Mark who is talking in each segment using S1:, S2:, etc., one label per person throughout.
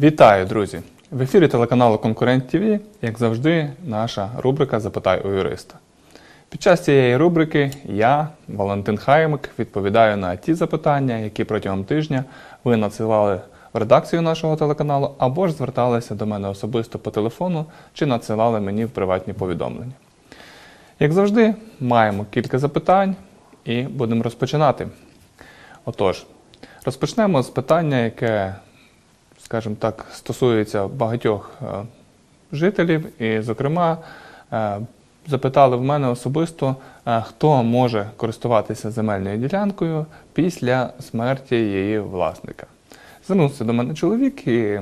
S1: Вітаю, друзі! В ефірі телеканалу Конкурент ТВ, як завжди, наша рубрика Запитай у юриста. Під час цієї рубрики я, Валентин Хаймик, відповідаю на ті запитання, які протягом тижня ви надсилали в редакцію нашого телеканалу або ж зверталися до мене особисто по телефону чи надсилали мені в приватні повідомлення. Як завжди, маємо кілька запитань і будемо розпочинати. Отож, розпочнемо з питання, яке скажімо так, стосується багатьох е, жителів, і, зокрема, е, запитали в мене особисто, е, хто може користуватися земельною ділянкою після смерті її власника. Звернувся до мене чоловік і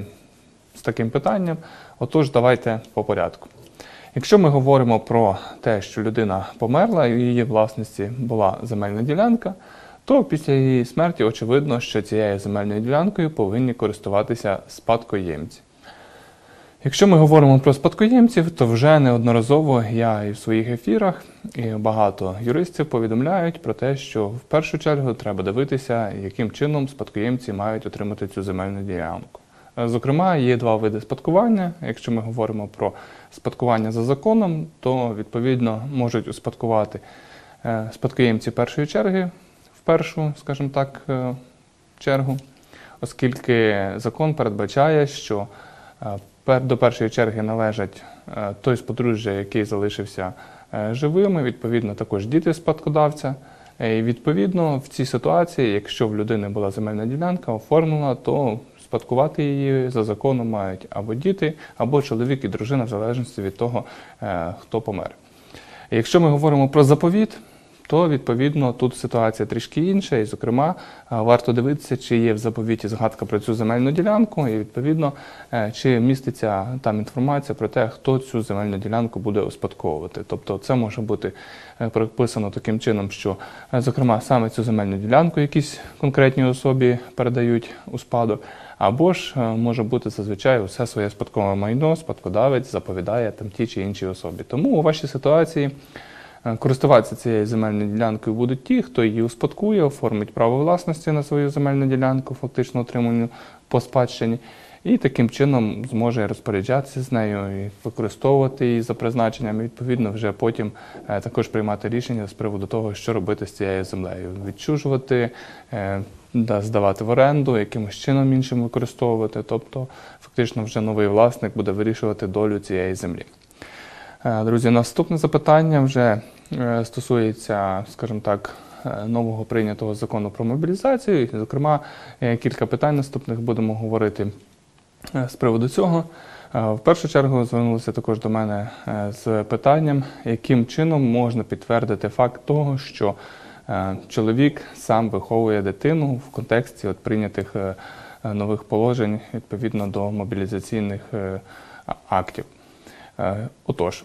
S1: з таким питанням. Отож, давайте по порядку. Якщо ми говоримо про те, що людина померла і в її власності була земельна ділянка, то після її смерті очевидно, що цією земельною ділянкою повинні користуватися спадкоємці. Якщо ми говоримо про спадкоємців, то вже неодноразово я і в своїх ефірах, і багато юристів повідомляють про те, що в першу чергу треба дивитися, яким чином спадкоємці мають отримати цю земельну ділянку. Зокрема, є два види спадкування. Якщо ми говоримо про спадкування за законом, то відповідно можуть успадкувати е, спадкоємці першої черги першу, скажімо так, е, чергу, оскільки закон передбачає, що е, до першої черги належать е, той з подружжя, який залишився живими, відповідно, також діти спадкодавця. І відповідно в цій ситуації, якщо в людини була земельна ділянка оформлена, то спадкувати її за законом мають або діти, або чоловік і дружина, в залежності від того, хто помер. Якщо ми говоримо про заповіт, то відповідно тут ситуація трішки інша, і, зокрема, е, варто дивитися, чи є в заповіті згадка про цю земельну ділянку, і відповідно, е, чи міститься там інформація про те, хто цю земельну ділянку буде успадковувати. Тобто, це може бути е, прописано таким чином, що, зокрема, саме цю земельну ділянку якісь конкретній особі передають у спадок, або ж може бути зазвичай усе своє спадкове майно, спадкодавець заповідає там тій чи іншій особі. Тому у вашій ситуації. Е, Користуватися цією земельною ділянкою будуть ті, хто її успадкує, оформить право власності на свою земельну ділянку, фактично отриману по спадщині, і таким чином зможе розпоряджатися з нею і використовувати її за призначенням, і відповідно вже потім е, також приймати рішення з приводу того, що робити з цією землею, відчужувати, е, да, здавати в оренду, якимось чином іншим використовувати. Тобто, фактично, вже новий власник буде вирішувати долю цієї землі. Друзі, наступне запитання вже стосується, скажімо так, е, нового прийнятого закону про мобілізацію. І, Зокрема, е, кілька питань наступних будемо говорити е, з приводу цього. Е, В першу чергу звернулися також до мене е, з питанням, яким чином можна підтвердити факт того, що е, чоловік сам виховує дитину в контексті от прийнятих е, е, нових положень відповідно до мобілізаційних е, актів. Е, Отож,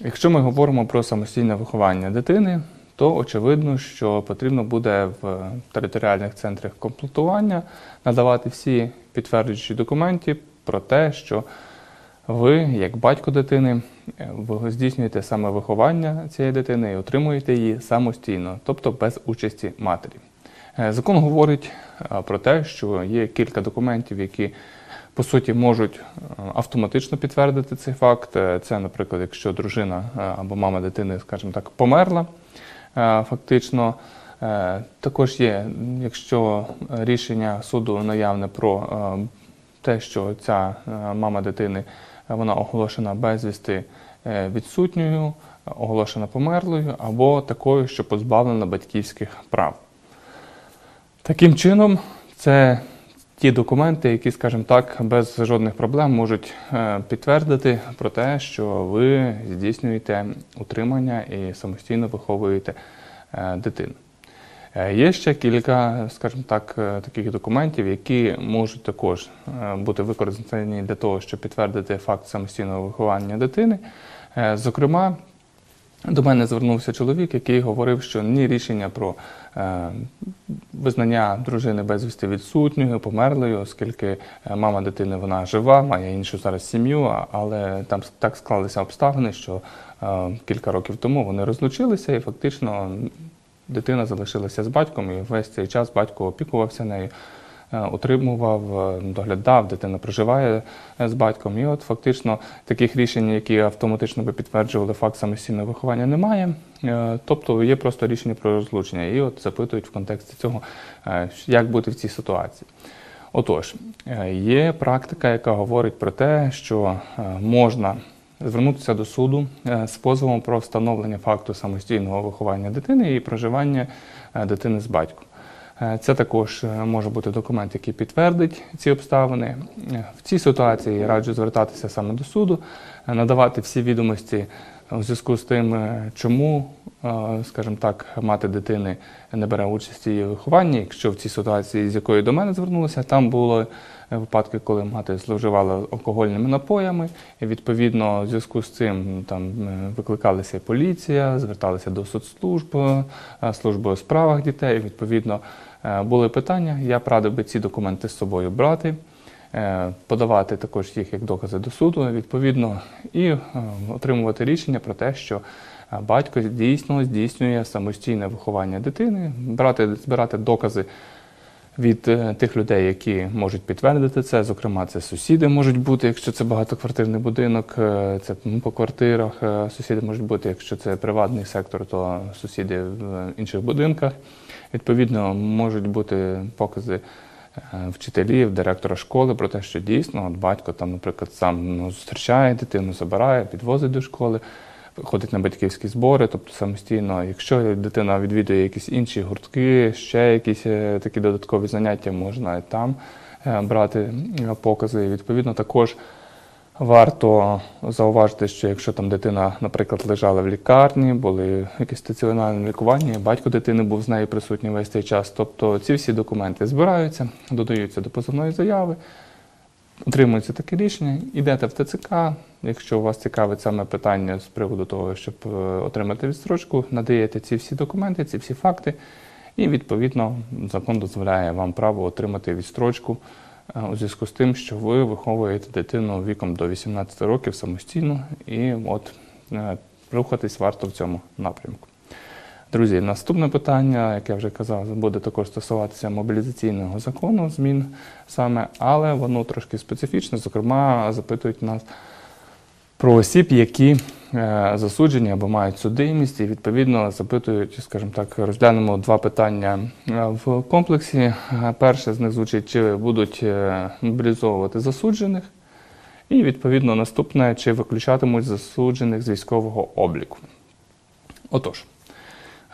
S1: якщо ми говоримо про самостійне виховання дитини, то очевидно, що потрібно буде в територіальних центрах комплектування надавати всі підтверджуючі документи про те, що ви, як батько дитини, ви здійснюєте саме виховання цієї дитини і отримуєте її самостійно, тобто без участі матері. Е, Закон говорить е, про те, що є кілька документів, які по суті можуть е, автоматично підтвердити цей факт. Е, Це, наприклад, якщо дружина е, або мама дитини, скажімо так, померла фактично. Також є, якщо рішення суду наявне про те, що ця мама дитини вона оголошена безвісти відсутньою, оголошена померлою, або такою, що позбавлена батьківських прав. Таким чином, це ті документи, які, скажімо так, без жодних проблем можуть е, підтвердити про те, що ви здійснюєте утримання і самостійно виховуєте е, дитину. Е, Є ще кілька, скажімо так, таких документів, які можуть також бути використані для того, щоб підтвердити факт самостійного виховання дитини. Зокрема, до мене звернувся чоловік, який говорив, що ні рішення про е, визнання дружини безвісти відсутньою, померлою, оскільки е, мама дитини вона жива, має іншу зараз сім'ю, але там так склалися обставини, що е, кілька років тому вони розлучилися, і фактично дитина залишилася з батьком, і весь цей час батько опікувався нею. Е, утримував, е, доглядав, дитина проживає е, з батьком. І от фактично таких рішень, які автоматично би підтверджували факт самостійного виховання, немає. Тобто є просто рішення про розлучення. І от запитують в контексті цього, як бути в цій ситуації. Отож, є практика, яка говорить про те, що можна звернутися до суду з позовом про встановлення факту самостійного виховання дитини і проживання дитини з батьком. Е, Це також е, може бути документ, який підтвердить ці обставини. Е, В цій ситуації раджу звертатися саме до суду, надавати всі відомості у зв'язку з тим, чому, скажімо так, мати дитини не бере участі її вихованні. Якщо в цій ситуації, з якою до мене звернулися, там були випадки, коли мати зловживала алкогольними напоями. І відповідно, в зв'язку з цим там викликалася поліція, зверталися до соцслужб, служби у справах дітей. Відповідно, були питання. Я радив би ці документи з собою брати. е, Подавати також їх як докази до суду, відповідно, і е, отримувати рішення про те, що е, батько дійсно здійснює самостійне виховання дитини, брати, збирати докази від е, тих людей, які можуть підтвердити це. Зокрема, це сусіди можуть бути, якщо це багатоквартирний будинок, е, це по квартирах. е, Сусіди можуть бути, якщо це приватний сектор, то сусіди в інших будинках. Відповідно, можуть бути покази вчителів, директора школи про те, що дійсно от батько там, наприклад, сам ну, зустрічає дитину, забирає, підвозить до школи. Ходить на батьківські збори, тобто самостійно, якщо дитина відвідує якісь інші гуртки, ще якісь е, такі додаткові заняття, можна і там е, брати е, покази. І, Відповідно, також варто зауважити, що якщо там дитина, наприклад, лежала в лікарні, були якісь стаціонарні лікування, батько дитини був з нею присутній весь цей час. Тобто ці всі документи збираються, додаються до позовної заяви. Отримується таке рішення, йдете в ТЦК. Якщо вас цікавить саме питання з приводу того, щоб е, отримати відстрочку, надаєте ці всі документи, ці всі факти, і відповідно закон дозволяє вам право отримати відстрочку е, у зв'язку з тим, що ви виховуєте дитину віком до 18 років самостійно, і от е, рухатись варто в цьому напрямку. Друзі, наступне питання, як я вже казав, буде також стосуватися мобілізаційного закону, змін саме, але воно трошки специфічне. Зокрема, запитують нас про осіб, які е, засуджені або мають судимість, і відповідно запитують, скажімо так, розглянемо два питання е, в комплексі. Е, Перше з них звучить, чи будуть мобілізовувати засуджених, і відповідно наступне, чи виключатимуть засуджених з військового обліку. Отож.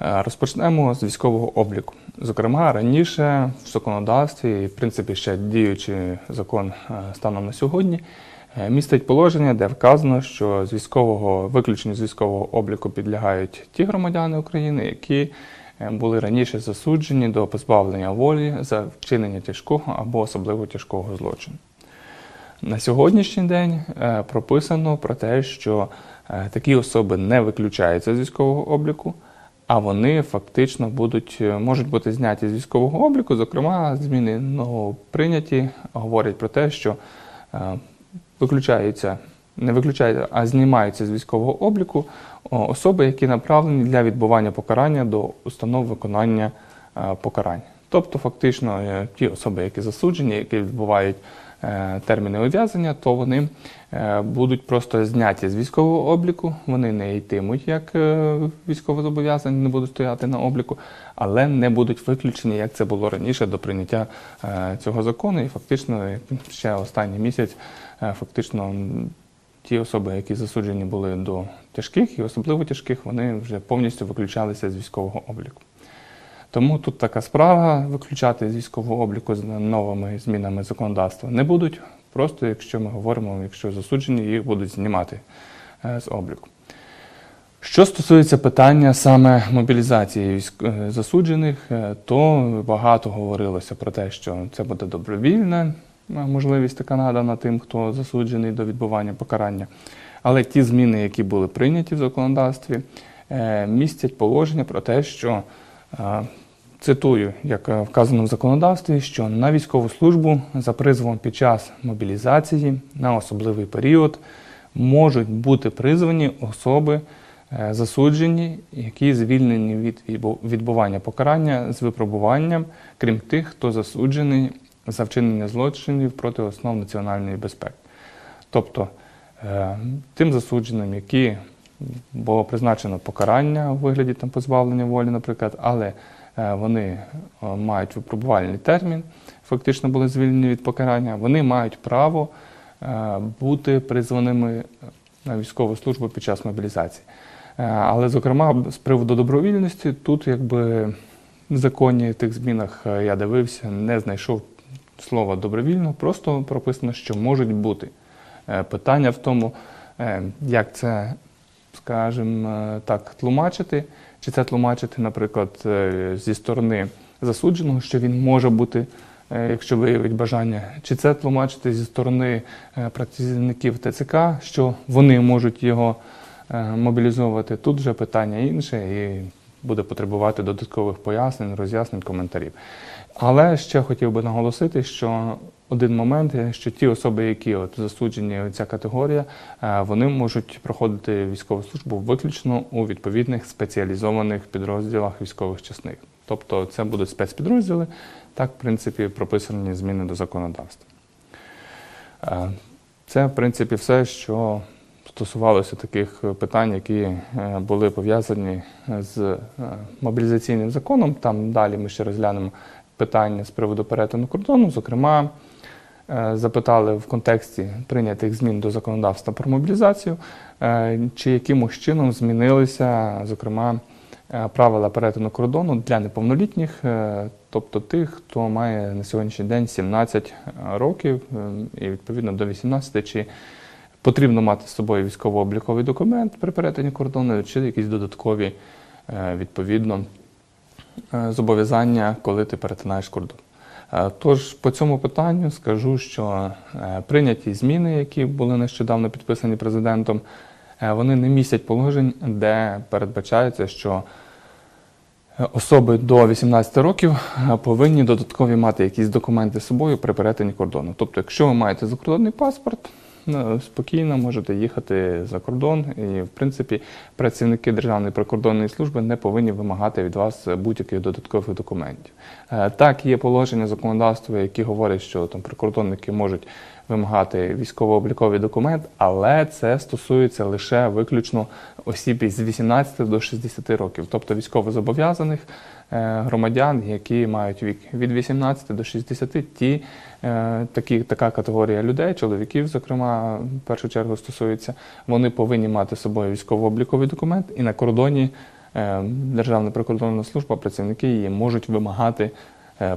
S1: Е, Розпочнемо з військового обліку. Зокрема, раніше в законодавстві, і в принципі ще діючий закон е, станом на сьогодні, е, містить положення, де вказано, що з військового виключенню з військового обліку підлягають ті громадяни України, які були раніше засуджені до позбавлення волі за вчинення тяжкого або особливо тяжкого злочину. На сьогоднішній день прописано про те, що такі особи не виключаються з військового обліку, а вони фактично будуть, е, можуть бути зняті з військового обліку. Зокрема, зміни прийняті, говорять про те, що е, виключаються, не виключаються, а знімаються з військового обліку особи, які направлені для відбування покарання до установ виконання е, покарань. Тобто, фактично, ті особи, які засуджені, які відбувають терміни ув'язнення, то вони е, будуть просто зняті з військового обліку. Вони не йтимуть як е, військовозобов'язані, не будуть стояти на обліку, але не будуть виключені, як це було раніше до прийняття е, цього закону. І фактично ще останній місяць, е, фактично. Ті особи, які засуджені були до тяжких і особливо тяжких, вони вже повністю виключалися з військового обліку. Тому тут така справа виключати з військового обліку з новими змінами законодавства не будуть. Просто якщо ми говоримо, якщо засуджені, їх будуть знімати е, з обліку. Що стосується питання саме мобілізації е, засуджених, е, то багато говорилося про те, що це буде добровільна можливість така надана тим, хто засуджений до відбування покарання. Але ті зміни, які були прийняті в законодавстві, містять положення про те, що цитую, як е, вказано в законодавстві, що на військову службу за призовом під час мобілізації на особливий період можуть бути призвані особи, е, засуджені, які звільнені від відбування покарання з випробуванням, крім тих, хто засуджений за вчинення злочинів проти основ національної безпеки. Тобто е, тим засудженим, які було призначено покарання у вигляді там, позбавлення волі, наприклад, але вони е, мають випробувальний термін, фактично були звільнені від покарання, вони мають право е, бути призваними на військову службу під час мобілізації. Е, Але, зокрема, з приводу добровільності, тут якби в законі тих змінах е, я дивився, не знайшов слова добровільно, просто прописано, що можуть бути. Е, Питання в тому, е, як це, скажімо е, так, тлумачити, чи це тлумачити, наприклад, е, зі сторони засудженого, що він може бути, е, якщо виявить бажання, чи це тлумачити зі сторони е, працівників ТЦК, що вони можуть його мобілізовувати. Тут вже питання інше і буде потребувати додаткових пояснень, роз'яснень, коментарів. Але ще хотів би наголосити, що один момент, що ті особи, які от засуджені, ця категорія, е, вони можуть проходити військову службу виключно у відповідних спеціалізованих підрозділах військових частин. Тобто це будуть спецпідрозділи, так, в принципі, прописані зміни до законодавства. Е, Це, в принципі, все, що стосувалося таких питань, які е, були пов'язані з мобілізаційним законом. Там далі ми ще розглянемо питання з приводу перетину кордону. Зокрема, запитали в контексті прийнятих змін до законодавства про мобілізацію, е, чи якимось чином змінилися, зокрема, е, правила перетину кордону для неповнолітніх, е, тобто тих, хто має на сьогоднішній день 17 років е, і відповідно до 18, чи потрібно мати з собою військово-обліковий документ при перетині кордону, чи якісь додаткові е, відповідно е, зобов'язання, коли ти перетинаєш кордон. Е, Тож по цьому питанню скажу, що е, прийняті зміни, які були нещодавно підписані президентом, е, вони не містять положень, де передбачається, що особи до 18 років повинні додаткові мати якісь документи з собою при перетині кордону. Тобто, якщо ви маєте закордонний паспорт, спокійно можете їхати за кордон, і в принципі працівники Державної прикордонної служби не повинні вимагати від вас будь-яких додаткових документів. Е, Так, є положення законодавства, які говорять, що там прикордонники можуть вимагати військово-обліковий документ, але це стосується лише виключно осіб із 18 до 60 років, тобто військовозобов'язаних е, громадян, які мають вік від 18 до 60, ті е, такі, така категорія людей, чоловіків, зокрема, в першу чергу стосується, вони повинні мати з собою військово-обліковий документ, і на кордоні е, Державна прикордонна служба, працівники її можуть вимагати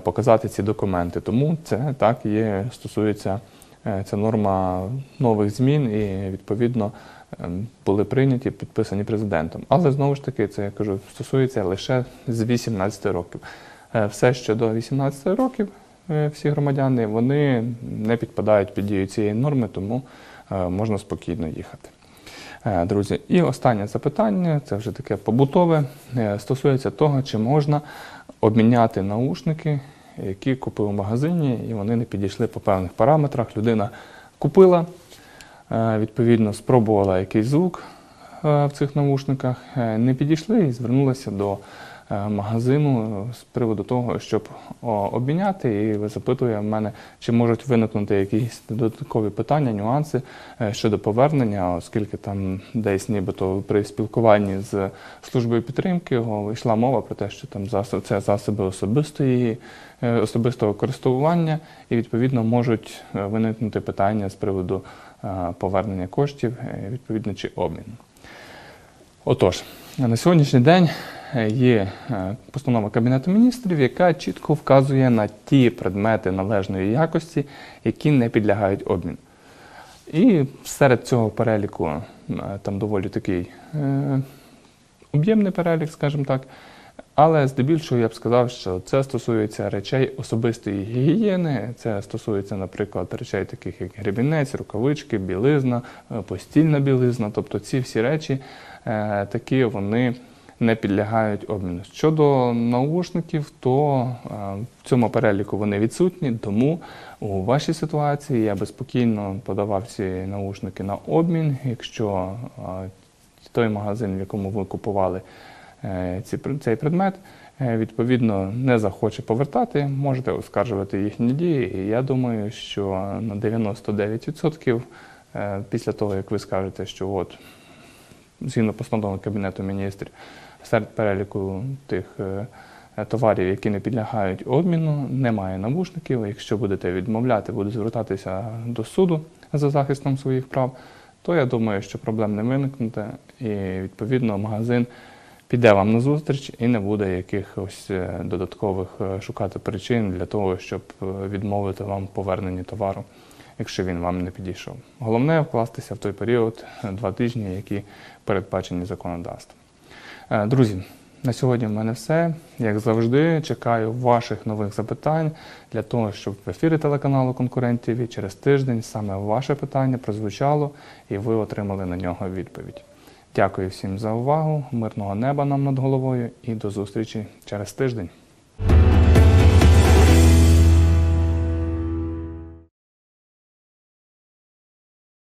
S1: показати ці документи. Тому це так є, стосується е, ця норма нових змін і відповідно ем, були прийняті, підписані президентом. Але знову ж таки, це я кажу, стосується лише з 18 років. Е, Все, що до 18 років, е, всі громадяни, вони не підпадають під дію цієї норми, тому можна спокійно їхати. Друзі, і останнє запитання, це вже таке побутове, стосується того, чи можна обміняти наушники, які купив в магазині, і вони не підійшли по певних параметрах. Людина купила, е, відповідно, спробувала якийсь звук е, в цих наушниках, е, не підійшли і звернулася до магазину з приводу того, щоб обміняти, і запитує в мене, чи можуть виникнути якісь додаткові питання, нюанси е, щодо повернення, оскільки там десь нібито при спілкуванні з службою підтримки йшла мова про те, що там це засоби особистої, е, особистого користування, і відповідно можуть е, виникнути питання з приводу е, повернення коштів, е, відповідно чи обміну. Отож, на сьогоднішній день е, є е, постанова Кабінету міністрів, яка чітко вказує на ті предмети належної якості, які не підлягають обміну. І серед цього переліку е, там доволі такий е, об'ємний перелік, скажімо так. Але здебільшого я б сказав, що це стосується речей особистої гігієни. Це стосується, наприклад, речей таких як гребінець, рукавички, білизна, постільна білизна. Тобто ці всі речі такі вони не підлягають обміну. Щодо наушників, то е, в цьому переліку вони відсутні, тому у вашій ситуації я би спокійно подавав ці наушники на обмін, якщо е, той магазин, в якому ви купували е, цей предмет, відповідно, не захоче повертати, можете оскаржувати їхні дії. І я думаю, що на 99% е, після того, як ви скажете, що от згідно постанови Кабінету міністрів, серед переліку тих е, товарів, які не підлягають обміну, немає навушників. Якщо будете відмовляти, буде звертатися до суду за захистом своїх прав, то я думаю, що проблем не виникне, і відповідно магазин піде вам на зустріч і не буде якихось е, додаткових е, шукати причин для того, щоб відмовити вам поверненні товару, якщо він вам не підійшов. Головне вкластися в той період два тижні, які передбачені законодавством. Е, Друзі, на сьогодні в мене все. Як завжди, чекаю ваших нових запитань для того, щоб в ефірі телеканалу Конкурент ТВ через тиждень саме ваше питання прозвучало і ви отримали на нього відповідь. Дякую всім за увагу, мирного неба нам над головою і до зустрічі через тиждень.